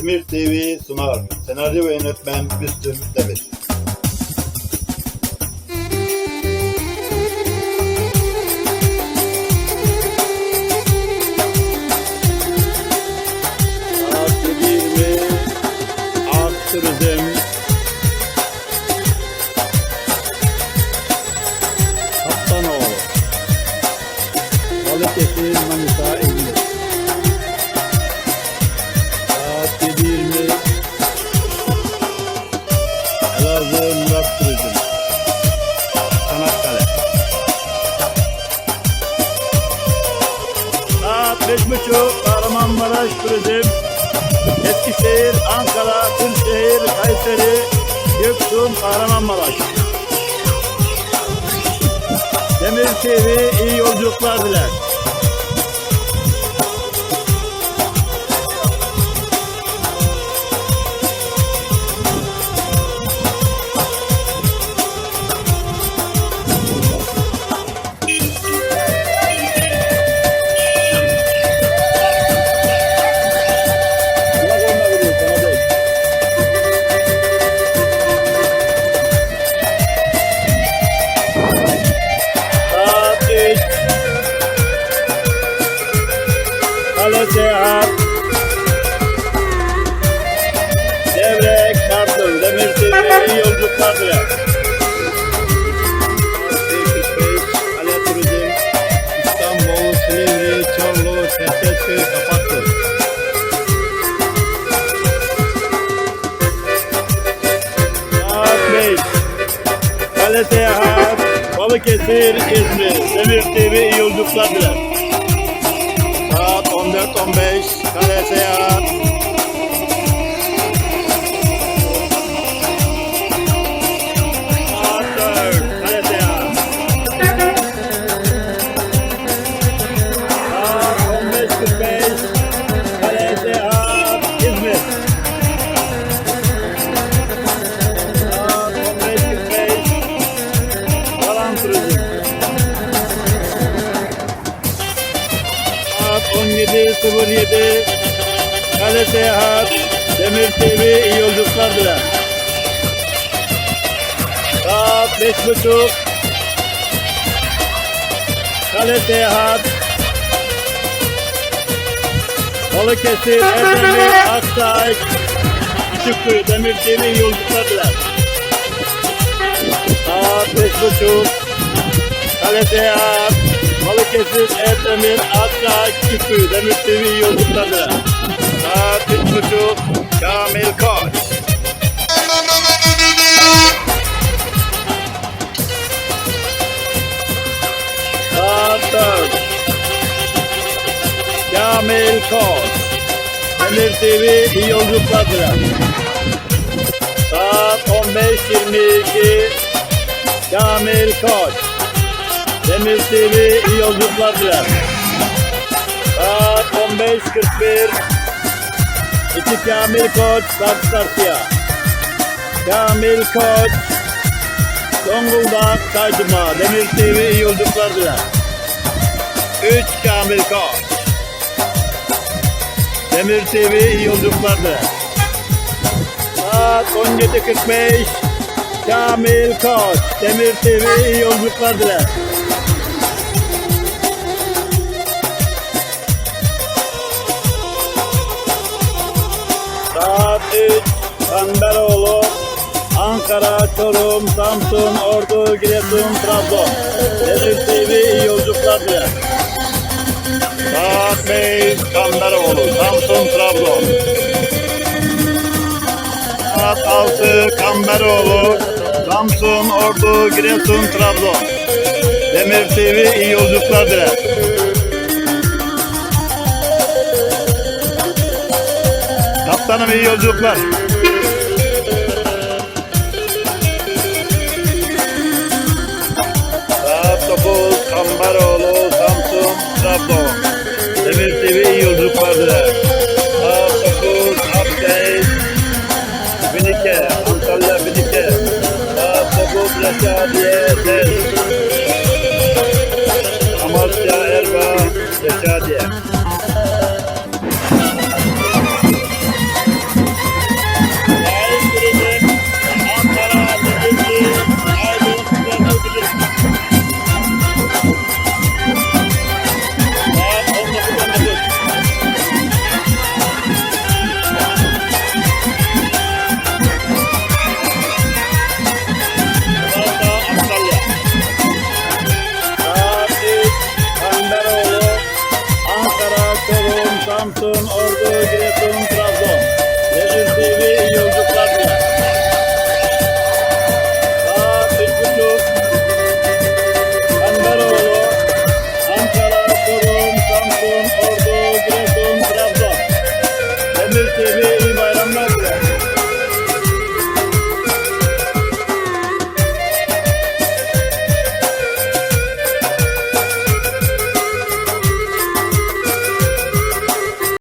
Demir TV sunar. Senaryo ve yönetmen Müslüm Demir. Saat 7.20 Ak Turizm Kaptanoğlu Balıkesir Manisa İzmir Elazığ Murat Turizm Çanakkale Saat 5.30 Kahramanmaraş Turizm Eskişehir, Ankara, Kırşehir, Kayseri, Göksun, Kahramanmaraş. Demir TV iyi yolculuklar diler. Çorlu, Çerkezköy, Kapaklı. Saat 5 Kale Seyahat Balıkesir, İzmir Demir TV iyi yolculuklar diler. Saat 14.15 Kale Seyahat 0707 Kale Seyahat Demir TV iyi yolculuklar diler. Saat beş buçuk. Kale Seyahat Balıkesir, Erdemir, Aksay, Küçükkuyu, Demir TV iyi yolculuklar diler. Saat beş buçuk. Kale Seyahat Balıkesir, Erdemir, Aksaray, Küçükkuyu, Demir TV diler. Saat 3.30 Kamil Koç. Saat 4 Kamil Koç. Demir TV iyi yolculuklar diler. Saat 15.22 Kamil Koç Demir TV iyi yolculuklar diler. Saat 15.41 İki Kamil Koç Karşı karşıya. Kamil Koç Zonguldak Kaydırma Demir TV iyi yolculuklar diler. 3 Kamil Koç Demir TV iyi yolculuklar diler. Saat 17.45 Kamil Koç Demir TV iyi yolculuklar diler. Kanberoğlu Ankara, Çorum, Samsun, Ordu, Giresun, Trabzon. Demir TV iyi yolculuklar diler. Saat 5 Kanberoğlu Samsun, Trabzon. Saat 6 Kamberoğlu, Samsun, Ordu, Giresun, Trabzon. Demir TV iyi yolculuklar diler. Kaptanım iyi yolculuklar. Amasya, Erbaa, Reşadiye. Samsun, Ordu, Giresun, Trabzon. Lejil TV, Yıldız.